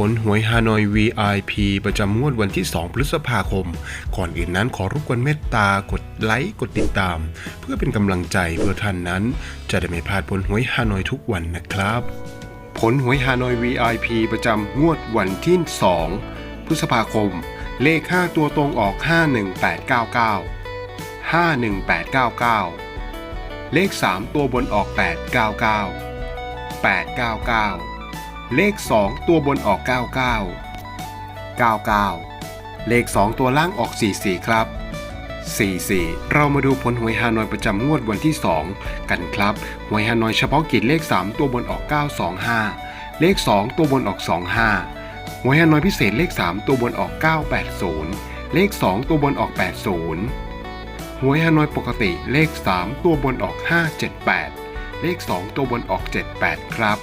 ผลหวยฮานอย VIP ประจำงวดวันที่ 2 พฤษภาคม ก่อนอื่นนั้นขอรบกวนเมตตากดไลค์กดติดตาม เพื่อเป็นกำลังใจเพื่อท่านนั้น จะได้ไม่พลาดผลหวยฮานอยทุกวันนะครับ ผลหวยฮานอย VIP ประจำงวดวันที่ 2 พฤษภาคม เลข 5 ตัวตรงออก 51899 51899 เลข 3 ตัวบนออก 899 899 เลข 2 ตัวบนออก 99 99 เลข 2 ตัวล่างออก 44 ครับ 44 เรามาดูผลหวยฮานอยประจำงวดวันที่ 2 กันครับ หวยฮานอยเฉพาะกิจเลข 3 ตัวบนออก 925 เลข 2 ตัวบนออก 25 หวยฮานอยพิเศษเลข 3 ตัวบนออก 980 เลข 2 ตัวบนออก 80 หวยฮานอยปกติเลข 3 ตัวบนออก 578 เลข 2 ตัวบนออก 78 ครับ